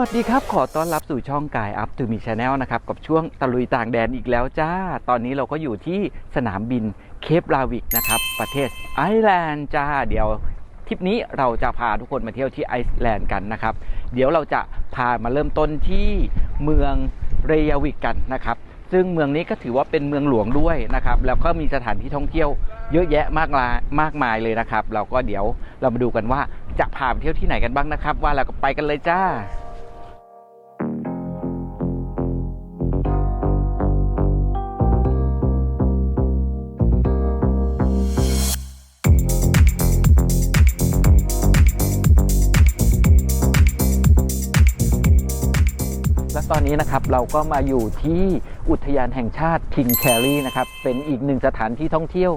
วัสดีครับ ขอต้อนรับสู่ช่องกายอัพทูมีชาแนลนะครับ กับช่วงตะลุยต่างแดนอีกแล้วจ้า ตอนนี้เราก็อยู่ที่สนามบินเคปลาวิกนะครับ ประเทศไอร์แลนด์จ้า เดี๋ยวทริปนี้เราจะพาทุกคนมาเที่ยวที่ไอซ์แลนด์กันนะครับ เดี๋ยวเราจะพามาเริ่มต้นที่เมืองเรยาวิกกันนะครับ ซึ่งเมืองนี้ก็ถือว่าเป็นเมืองหลวงด้วยนะครับ แล้วก็มีสถานที่ท่องเที่ยวเยอะแยะมากมายมากมายเลยนะครับ เราก็เดี๋ยวเรามาดูกันว่าจะพาไปเที่ยวที่ไหนกันบ้างนะครับ ว่าเราก็ไปกันเลยจ้า นี้นะครับเราก็มาอยู่ที่อุทยานแห่งชาติทิงแครีนะครับเป็นอีกหนึ่งสถานที่ท่องเที่ยว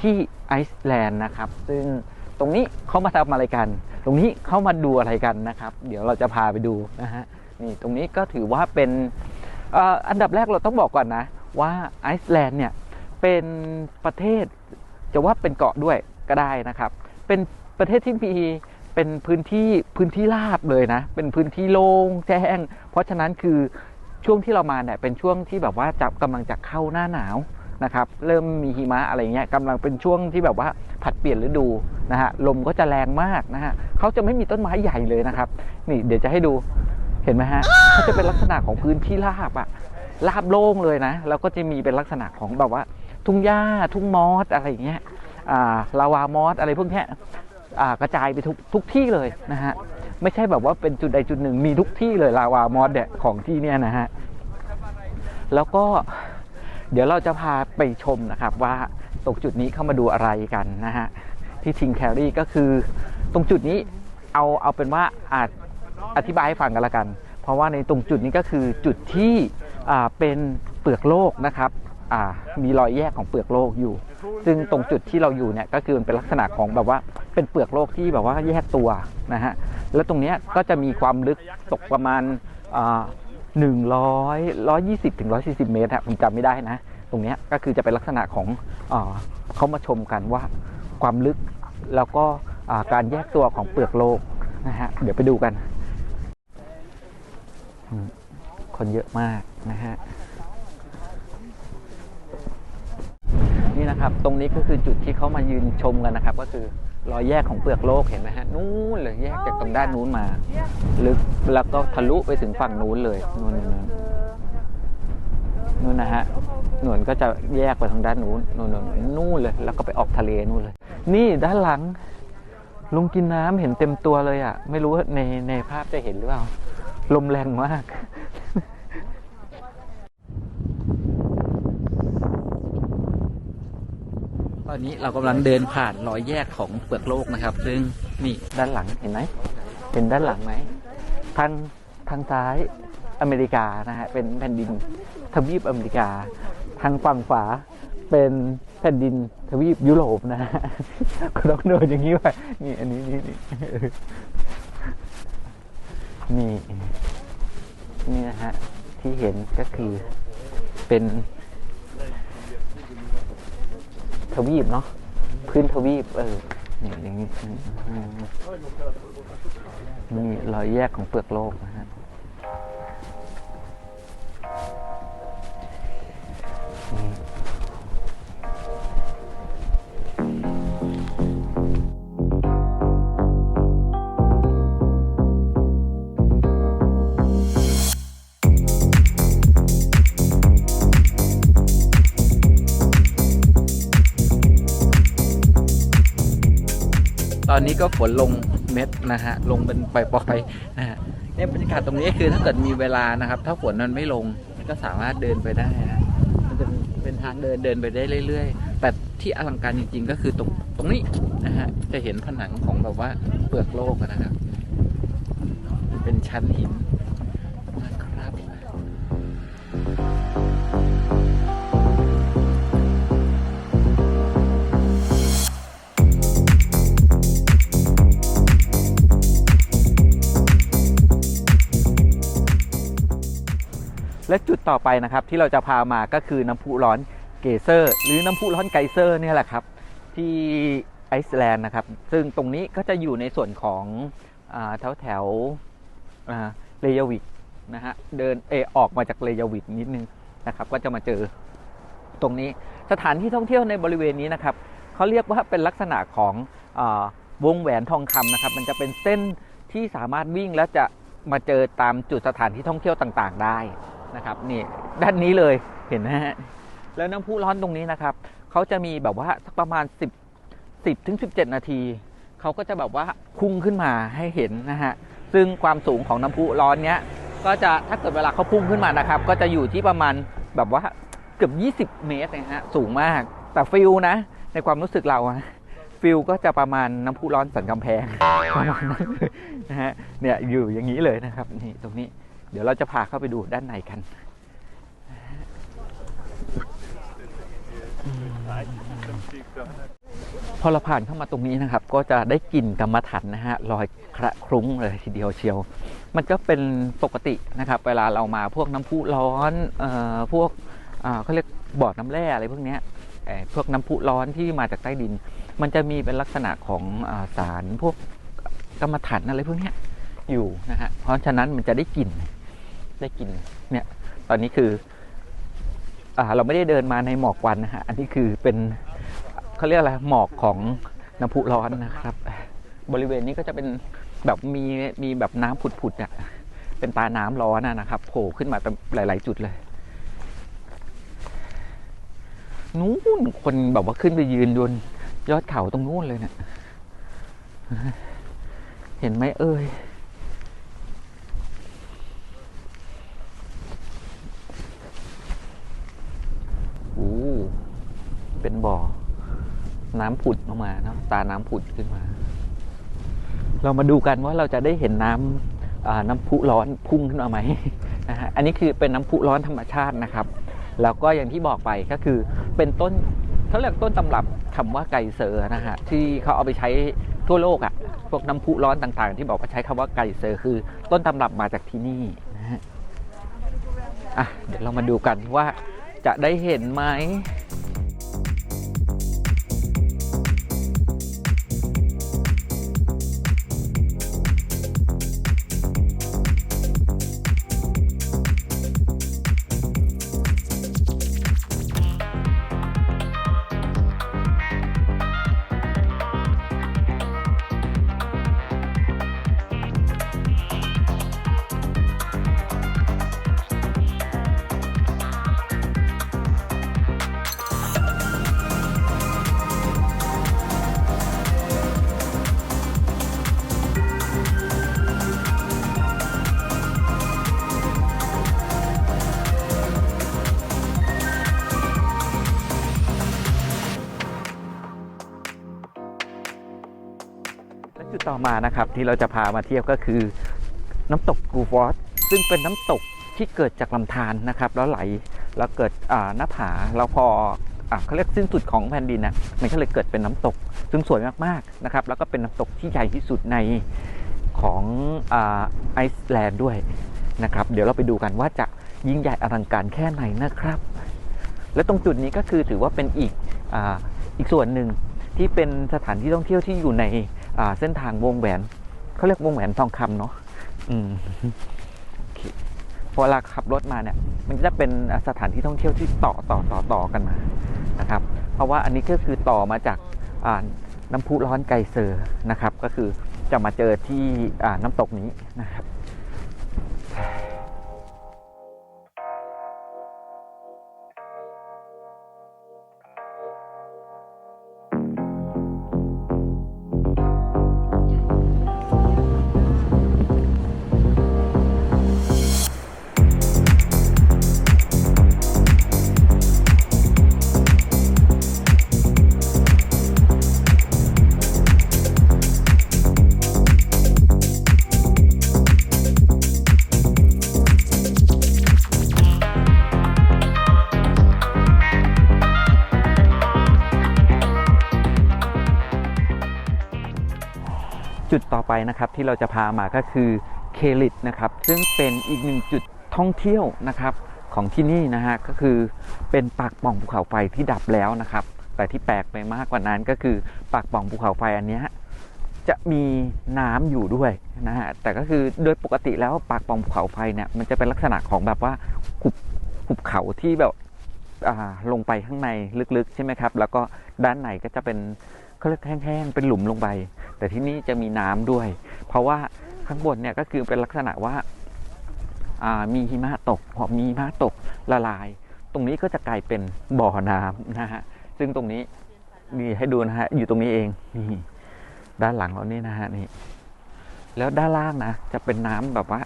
ที่ไอซ์แลนด์นะครับ ซึ่งตรงนี้เขามาทำอะไรกัน ตรงนี้เขามาดูอะไรกันนะครับ เดี๋ยวเราจะพาไปดูนะฮะนี่ตรงนี้ก็ถือว่าเป็นออันดับแรกเราต้องบอกก่อนนะว่าไอซ์แลนด์เนี่ยเป็นประเทศจะว่าเป็นเกาะด้วยก็ได้นะครับ เป็นประเทศที่มี เป็นพื้นที่พื้นที่ราบเลยนะ เป็นพื้นที่โล่งแจ้ง เพราะฉะนั้นคือช่วงที่เรามาเนี่ยเป็นช่วงที่แบบว่าจะกำลังจะเข้าหน้าหนาวนะครับเริ่มมีหิมะอะไรเงี้ยกำลังเป็นช่วงที่แบบว่าผัดเปลี่ยนฤดูนะฮะลมก็จะแรงมากนะฮะเขาจะไม่มีต้นไม้ใหญ่เลยนะครับ นี่เดี๋ยวจะให้ดูเห็นไหมฮะเขาจะเป็นลักษณะของพื้นที่ราบอะราบโล่งเลยนะแล้วก็จะมีเป็นลักษณะของแบบว่า ทุ่งหญ้าทุ่งมอสอะไรอย่างเงี้ยอ่าลาวามอสอะไรพวกเนี้ยอ่ กระจายไปทุกทุกที่เลยนะฮะไม่ใช่แบบว่าเป็นจุดใดจุดหนึ่งมีทุกที่เลยลาวามอสเนี่ยของที่เนี่ยนะฮะแล้วก็เดี๋ยวเราจะพาไปชมนะครับว่าตรงจุดนี้เข้ามาดูอะไรกันนะฮะที่ทิงแครี่ก็คือตรงจุดนี้เอาเอาเป็นว่าอาจอธิบายให้ฟังกันละกัน เพราะว่าในตรงจุดนี้ก็คือจุดที่เป็นเปลือกโลกนะครับ มีรอยแยกของเปลือกโลกอยู่ ซึ่งตรงจุดที่เราอยู่เนี่ยก็คือมันเป็นลักษณะของแบบว่าเป็นเปลือกโลกที่แบบว่าแยกตัวนะฮะแล้วตรงเนี้ยก็จะมีความลึกตกประมาณหนึ่งร้อยร้อยยี่สิบถึงร้อยสี่สิบเมตรฮะผมจำไม่ได้นะ ตรงเนี้ยก็คือจะเป็นลักษณะของอเขามาชมกันว่าความลึกแล้วก็การแยกตัวของเปลือกโลกนะฮะเดี๋ยวไปดูกัน คนเยอะมากนะฮะ นี่นะครับ ตรงนี้ก็คือจุดที่เขามายืนชมกันนะครับ ก็คือรอยแยกของเปลือกโลกเห็นไหมฮะนู้นเลยแยกจากตรงด้านนู้นมาลึกแล้วก็ทะลุไปถึงฝั่งนู้นเลยนู่นนู่นนู่นนะฮะหนวนก็จะแยกไปทางด้านนู้นนู่นนู่นนู่นเลย แล้วก็ไปออกทะเลนู่นเลย นี่ด้านหลังลุงกินน้ำเห็นเต็มตัวเลยอะ ไม่รู้ในในภาพจะเห็นหรือเปล่าลมแรงมาก อนนี้เรากำลังเดินผ่านรอยแยกของเปลือกโลกนะครับ ซึ่งนี่ด้านหลังเห็นไหมเห็นด้านหลังไหมทางทางซ้ายอเมริกานะฮะเป็นแผ่นดินทวีปอเมริกา ทางฝั่งขวาเป็นแผ่นดินทวีปยุโรปนะฮะก็ต้องเดินอย่างนี้ไปนี่อันนี้นี่นี่นี่นี่นะฮะที่เห็นก็คือเป็น ทวีปเนาะพื้นทวีป เออนี่อย่างนี้นี่รอยแยกของเปลือกโลกนะฮะ นี้ก็ฝนลงเม็ดนะฮะลงเป็นปล่อยๆนะฮะเนี่ยบรรยากาศตรงนี้คือถ้าเกิดมีเวลานะครับ ถ้าฝนมันไม่ลงก็สามารถเดินไปได้นะมันจะเป็นทางเดินเดินไปได้เรื่อย ๆ แต่ที่อลังการจริง ๆ ก็คือตรงตรงนี้นะฮะจะเห็นผนังของแบบว่าเปลือกโลกนะครับ เป็นชั้นหิน และจุดต่อไปนะครับที่เราจะพามาก็คือน้ำพุร้อนเกเซอร์ หรือน้ำพุร้อนไกเซอร์เนี่ยแหละครับ ที่ไอซ์แลนด์นะครับ ซึ่งตรงนี้ก็จะอยู่ในส่วนของอแถวแถวเรยาวิกนะฮะเดินเอออกมาจากเรยาวิกนิดนึงนะครับก็จะมาเจอตรงนี้สถานที่ท่องเที่ยวในบริเวณนี้นะครับเขาเรียกว่าเป็นลักษณะของอวงแหวนทองคำนะครับ มันจะเป็นเส้นที่สามารถวิ่งแล้วจะมาเจอตามจุดสถานที่ท่องเที่ยวต่าง ๆ ได้ นะครับนี่ด้านนี้เลยเห็นไหมฮะแล้วน้ำพุร้อนตรงนี้นะครับเขาจะมีแบบว่าสักประมาณ 10 10ถึง17 นาทีเขาก็จะแบบว่าพุ่งขึ้นมาให้เห็นนะฮะซึ่งความสูงของน้ำพุร้อนเนี้ยก็จะถ้าเกิดเวลาเขาพุ่งขึ้นมานะครับ ก็จะอยู่ที่ประมาณแบบว่าเกือบ 20 เมตรนะฮะสูงมาก แต่ฟิลนะ ในความรู้สึกเราฟิลก็จะประมาณน้ำพุร้อนสันกำแพงประมาณนั้นนะฮะเนี่ยอยู่อย่างนี้เลยนะครับนี่ตรงนี้ เดี๋ยวเราจะพาเข้าไปดูด้านในกัน พอเราผ่านเข้ามาตรงนี้นะครับ ก็จะได้กลิ่นกรรมฐานนะฮะลอยคระคลุ้งเลยทีเดียวเชียว มันก็เป็นปกตินะครับ เวลาเรามาพวกน้ำพุร้อนเอ่อพวกเขาเรียกบ่อน้ำแร่อะไรพวกนี้พวกน้ำพุร้อนที่มาจากใต้ดิน มันจะมีเป็นลักษณะของอสารพวกกรรมฐานอะไรพวกนี้อยู่นะฮะเพราะฉะนั้นมันจะได้กลิ่น ได้กลิ่นเนี่ยตอนนี้คืออ่าเราไม่ได้เดินมาในหมอกควันนะฮะอันนี้คือเป็นเขาเรียกอะไรหมอกของน้ำพุร้อนนะครับ บริเวณนี้ก็จะเป็นแบบมีมีแบบน้ำผุดๆอะเป็นตาน้ำร้อนอะนะครับโผล่ขึ้นมาเป็นหลาย ๆ จุดเลยนู้นคนแบบว่าขึ้นไปยืนบนยอดเขาตรงนู้นเลยเนะี่ยเห็นไหมเอ่ย อ้เป็นบ่อ น้ำผุดออกมาเนอะตาน้ำผุดขึ้นมา เรามาดูกันว่าเราจะได้เห็นน้ำอ่าน้ำพุร้อนพุ่งขึ้นมาไหมนะฮะอันนี้คือเป็นน้ำพุร้อนธรรมชาตินะครับแล้วก็อย่างที่บอกไปก็คือเป็นต้นเขาเรียกต้นตำรับคำว่าไก่เซอร์นะฮะที่เขาเอาไปใช้ทั่วโลกอะ่ะพวกน้ำพุร้อนต่างๆ ที่บอกว่าใช้คำว่าไก่เซอร์คือ ต้นตำรับมาจากที่นี่นะฮะอะเดี๋ยวเรามาดูกันว่า จะได้เห็นไหม จุดต่อมานะครับที่เราจะพามาเที่ยวก็คือ น้ำตกกูฟอสซึ่งเป็นน้ำตกที่เกิดจากลำธารนะครับ แล้วไหลแล้วเกิดหน้าผาแล้วพออเขาเรียกสิ้นสุดของแผ่นดินนะมันก็เลยเกิดเป็นน้ำตก ซึ่งสวยมากๆนะครับ แล้วก็เป็นน้ำตกที่ใหญ่ที่สุดในของไอซ์แลนด์ด้วยนะครับ เดี๋ยวเราไปดูกันว่าจะยิ่งใหญ่อลังการแค่ไหนนะครับ และตรงจุดนี้ก็คือถือว่าเป็นอีกออีกส่วนหนึ่งที่เป็นสถานที่ท่องเที่ยวที่อยู่ใน เส้นทางวงแหวนเขาเรียกวงแหวนทองคำเนาะพอเราขับรถมาเนี่ย มันจะเป็นสถานที่ท่องเที่ยวที่ต่อต่อต่อต่อกันมานะครับ เพราะว่าอันนี้ก็คือต่อมาจากน้ำพุร้อนไกเซอร์นะครับ ก็คือจะมาเจอที่น้ำตกนี้นะครับ ไปนะครับที่เราจะพามาก็คือเคลิตนะครับซึ่งเป็นอีกหนึ่งจุดท่องเที่ยวนะครับของที่นี่นะฮะก็คือเป็นปากป่องภูเขาไฟที่ดับแล้วนะครับ แต่ที่แปลกไปมากกว่านั้นก็คือปากป่องภูเขาไฟอันนี้จะมีน้ำอยู่ด้วยนะฮะแต่ก็คือโดยปกติแล้วปากป่องภูเขาไฟเนี่ยมันจะเป็นลักษณะของแบบว่าหุบหุบเขาที่แบบอ่าลงไปข้างในลึกๆ ใช่ไหมครับ แล้วก็ด้านในก็จะเป็น เขาเรียกแห้งๆเป็นหลุมลงไป แต่ที่นี่จะมีน้ำด้วย เพราะว่าข้างบนเนี่ยก็คือเป็นลักษณะว่าามีหิมะตกพอมีหิมะตกละลาย ตรงนี้ก็จะกลายเป็นบ่อน้ำนะฮะซึ่งตรงนี้นี่ให้ดูนะฮะอยู่ตรงนี้เองนี่ด้านหลังเรานี่นะฮะนี่แล้วด้านล่างนะจะเป็นน้ำแบบว่า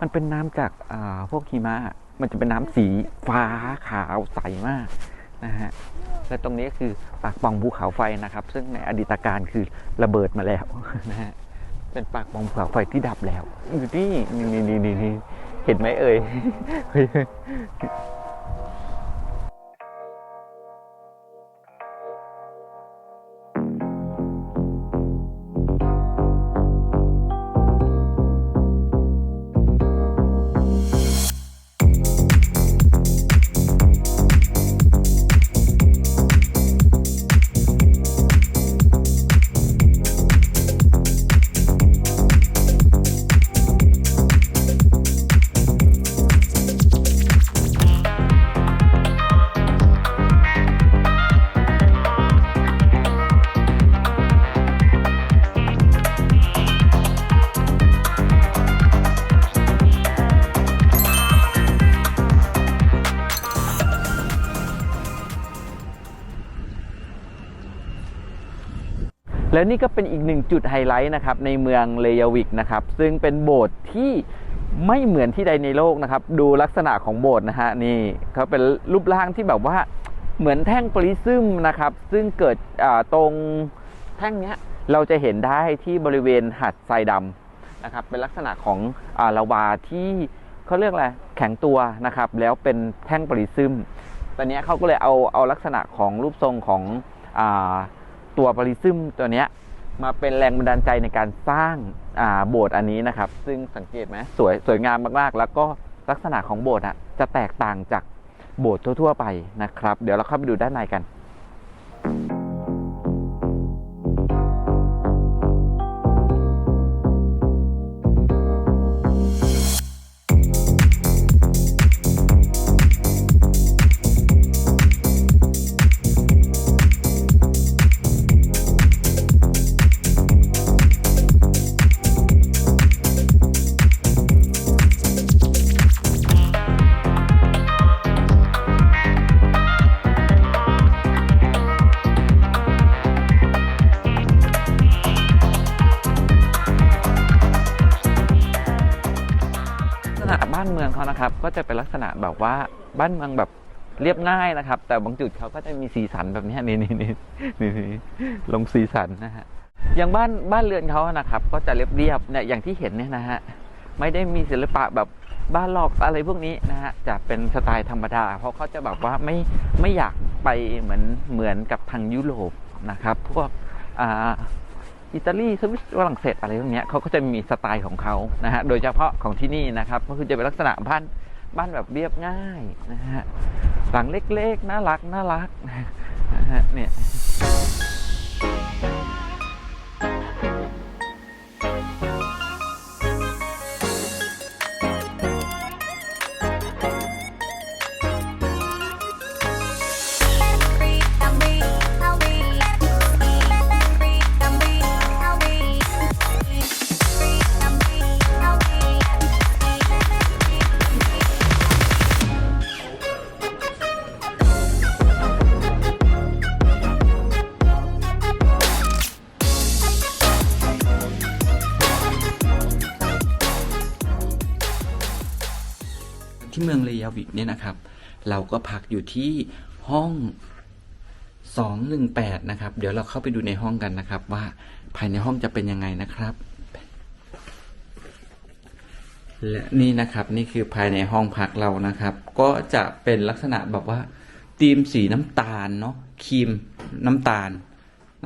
มันเป็นน้ำจากาพวกหิมะมันจะเป็นน้ำสีฟ้าขาวใสมาก นะฮะและตรงนี้คือปากป่องภูเขาไฟนะครับ ซึ่งในอดีตการคือระเบิดมาแล้วนะฮะเป็นปากป่องภูเขาไฟที่ดับแล้วอยู่ที่นี่นี่นี่นี่เห็นไหมเอ่ย แล้วนี่ก็เป็นอีกหนึ่งจุดไฮไลท์นะครับในเมืองเลยาวิกนะครับซึ่งเป็นโบสถ์ที่ไม่เหมือนที่ใดในโลกนะครับ ดูลักษณะของโบสถ์นะฮะนี่เขาเป็นรูปร่างที่แบบว่าเหมือนแท่งปริซึมนะครับ ซึ่งเกิดตรงแท่งเนี้ยเราจะเห็นได้ที่บริเวณหัดทรายดำนะครับ เป็นลักษณะของอาลาวาที่เขาเรียกอะไรแข็งตัวนะครับ แล้วเป็นแท่งปริซึมตอนนี้เขาก็เลยเอาเอาลักษณะของรูปทรงของอา ตัวปริซึมตัวเนี้ยมาเป็นแรงบันดาลใจในการสร้างโบสถ์อันนี้นะครับ ซึ่งสังเกตไหมสวยสวยงามมากๆ แล้วก็ลักษณะของโบสถ์อะจะแตกต่างจากโบสถ์ทั่ว ๆ ไปนะครับ เดี๋ยวเราเข้าไปดูด้านในกัน ก็จะเป็นลักษณะแบบว่าบ้านเมืองแบบเรียบง่ายนะครับ แต่บางจุดเขาก็จะมีสีสันแบบนี้นี่นี่นี่นี่ลงสีสันนะฮะอย่างบ้านบ้านเรือนเขานะครับ ก็จะเรียบเรียบเนี่ยอย่างที่เห็นเนี่ยนะฮะไม่ได้มีศิลปะแบบบ้านหลอกอะไรพวกนี้นะฮะจะเป็นสไตล์ธรรมดา เพราะเขาจะแบบว่าไม่ไม่อยากไปเหมือนเหมือนกับทางยุโรปนะครับ พวกอ่าอิตาลีสวิสฝรั่งเศสอะไรพวกนี้เขาก็จะมีสไตล์ของเขานะฮะโดยเฉพาะของที่นี่นะครับ ก็คือจะเป็นลักษณะบ้าน บ้านแบบเรียบง่ายนะฮะหลังเล็กๆน่ารักน่ารักนะฮะเนี่ย วิกเนี่ยนะครับ เราก็พักอยู่ที่ห้อง 218 นะครับ เดี๋ยวเราเข้าไปดูในห้องกันนะครับ ว่าภายในห้องจะเป็นยังไงนะครับ และนี่นะครับนี่คือภายในห้องพักเรานะครับ ก็จะเป็นลักษณะแบบว่าธีมสีน้ำตาลเนาะครีมน้ำตาล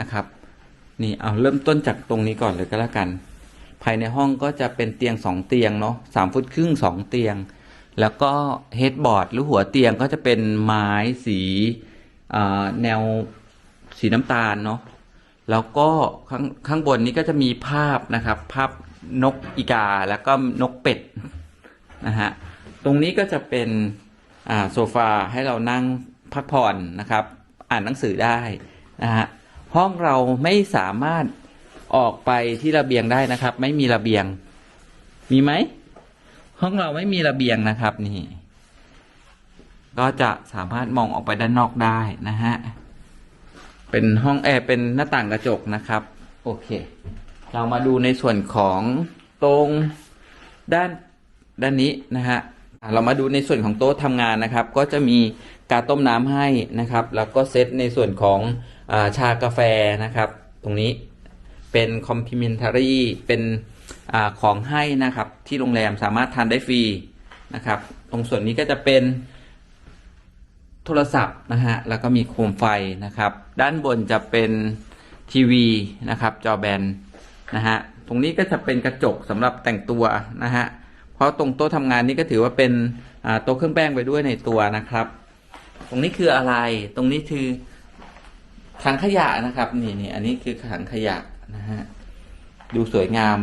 นะครับนี่เอาเริ่มต้นจากตรงนี้ก่อนเลยก็แล้วกัน ภายในห้องก็จะเป็นเตียงสองเตียงเนาะสามฟุตครึ่งสองเตียง แล้วก็เฮดบอร์ดหรือหัวเตียงก็จะเป็นไม้สีแนวสีน้ำตาลเนาะแล้วก็ข้างข้างบนนี้ก็จะมีภาพนะครับ ภาพนกอีกาแล้วก็นกเป็ดนะฮะตรงนี้ก็จะเป็นโซฟาให้เรานั่งพักผ่อนนะครับ อ่านหนังสือได้นะฮะห้องเราไม่สามารถออกไปที่ระเบียงได้นะครับ ไม่มีระเบียง มีไหม ห้องเราไม่มีระเบียงนะครับ นี่ ก็จะสามารถมองออกไปด้านนอกได้นะฮะ เป็นห้องแอร์เป็นหน้าต่างกระจกนะครับ โอเค เรามาดูในส่วนของตรงด้านด้านนี้นะฮะเรามาดูในส่วนของโต๊ะทำงานนะครับ ก็จะมีกาต้มน้ำให้นะครับ แล้วก็เซตในส่วนของอาชากาแฟนะครับ ตรงนี้เป็นคอมพ l เมน t ารีเป็น อของให้นะครับ ที่โรงแรมสามารถทานได้ฟรีนะครับ ตรงส่วนนี้ก็จะเป็นโทรศัพท์นะฮะแล้วก็มีโคมไฟนะครับ ด้านบนจะเป็นทีวีนะครับ จอแบนนะฮะตรงนี้ก็จะเป็นกระจกสำหรับแต่งตัวนะฮะเพราะตรงโต๊ะทำงานนี้ก็ถือว่าเป็นโต๊ะเครื่องแป้งไปด้วยในตัวนะครับ ตรงนี้คืออะไรตรงนี้คือถังขยะนะครับนี่นี่อันนี้คือถังขยะนะฮะดูสวยงาม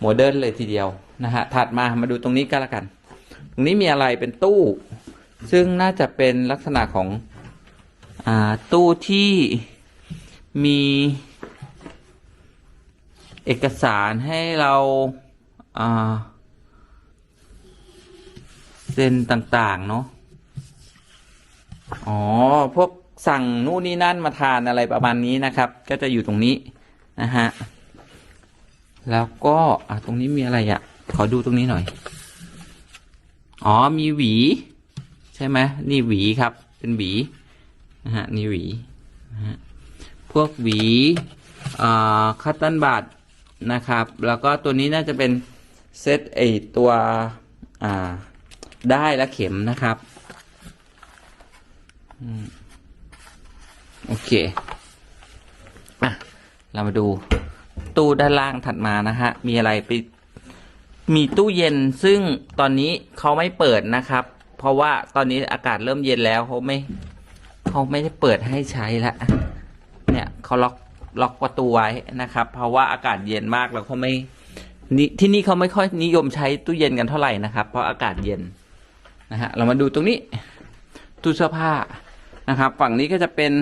โมเดิร์นเลยทีเดียวนะฮะถัดมามาดูตรงนี้ก็แล้วกัน ตรงนี้มีอะไรเป็นตู้ ซึ่งน่าจะเป็นลักษณะของอ่าตู้ที่มีเอกสารให้เราอ่าเซ็นต่างๆ เนาะอ๋อ พวกสั่งนู่นนี่นั่นมาทานอะไรประมาณนี้นะครับ ก็จะอยู่ตรงนี้นะฮะ แล้วก็อะตรงนี้มีอะไรอะ ขอดูตรงนี้หน่อย อ๋อมีหวี ใช่ไหมนี่หวีครับ เป็นหวีนะฮะนี่หวีนะฮะพวกหวีอ่าคัตตันบัตนะครับ แล้วก็ตัวนี้น่าจะเป็นเซตไอตัวอ่าได้และเข็มนะครับอืมโอเค อะ เรามาดู ตู้ด้านล่างถัดมานะฮะ มีอะไรไป มีตู้เย็นซึ่งตอนนี้เขาไม่เปิดนะครับ เพราะว่าตอนนี้อากาศเริ่มเย็นแล้วเขาไม่เขาไม่ได้เปิดให้ใช้ละเนี่ยเขาล็อกล็อกประตูไว้นะครับ เพราะว่าอากาศเย็นมากแล้วเขาไม่นี่ที่นี่เขาไม่ค่อยนิยมใช้ตู้เย็นกันเท่าไหร่นะครับ เพราะอากาศเย็นนะฮะเรามาดูตรงนี้ตู้เสื้อผ้านะครับ ฝั่งนี้ก็จะเป็น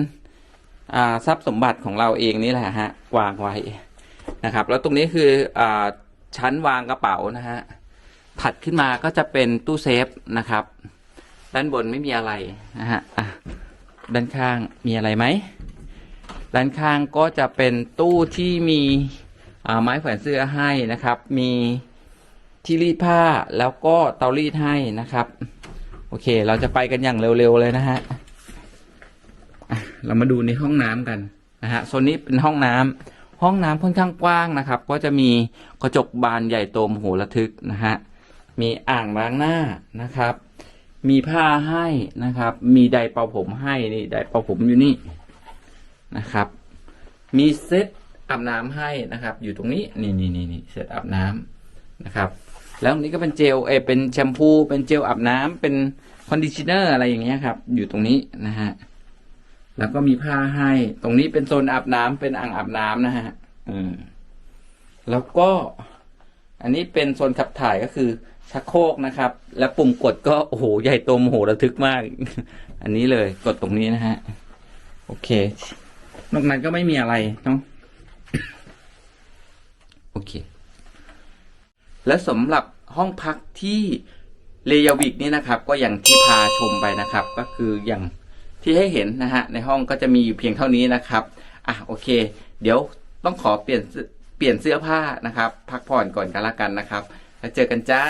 อ่าทรัพย์สมบัติของเราเองนี่แหละฮะวางไว้ นะครับ แล้วตรงนี้คืออชั้นวางกระเป๋านะฮะถัดขึ้นมาก็จะเป็นตู้เซฟนะครับ ด้านบนไม่มีอะไรนะฮะด้านข้างมีอะไรไหมด้านข้างก็จะเป็นตู้ที่มีไม้แขวนเสื้อให้นะครับ มีที่รีดผ้าแล้วก็เตารีดให้นะครับ โอเค เราจะไปกันอย่างเร็วๆเลยนะฮะเรามาดูในห้องน้ำกันนะฮะโซนนี้เป็นห้องน้ำ ห้องน้ำค่อนข้างกว้างนะครับ ก็จะมีกระจกบานใหญ่โตมโหระทึกนะฮะ มีอ่างล้างหน้านะครับ มีผ้าให้นะครับ มีไดร์เป่าผมให้นี่ไดร์เป่าผมอยู่นี่นะครับ มีเซตอาบน้ำให้นะครับ อยู่ตรงนี้นี่นี่นี่นี่เซตอาบน้ำนะครับ แล้วตรงนี้ก็เป็นเจลเอเป็นแชมพูเป็นเจลอาบน้ำเป็นคอนดิชเนอร์อะไรอย่างเงี้ยครับ อยู่ตรงนี้นะฮะ แล้วก็มีผ้าให้ ตรงนี้เป็นโซนอาบน้ำเป็นอ่างอาบน้ำนะฮะอืมแล้วก็อันนี้เป็นโซนขับถ่ายก็คือชักโครกนะครับ และปุ่มกดก็โอ้โหใหญ่โตมโหระทึกมาก อันนี้เลยกดตรงนี้นะฮะ โอเคนอกนั้นก็ไม่มีอะไรเนาะโอเค และสำหรับห้องพักที่เลยาวิกนี่นะครับ ก็อย่างที่พาชมไปนะครับ ก็คืออย่าง ที่ให้เห็นนะฮะในห้องก็จะมีอยู่เพียงเท่านี้นะครับอะโอเค เดี๋ยวต้องขอเปลี่ยนเปลี่ยนเสื้อผ้านะครับ พักผ่อนก่อนกันละกันนะครับ แล้วเจอกันจ้า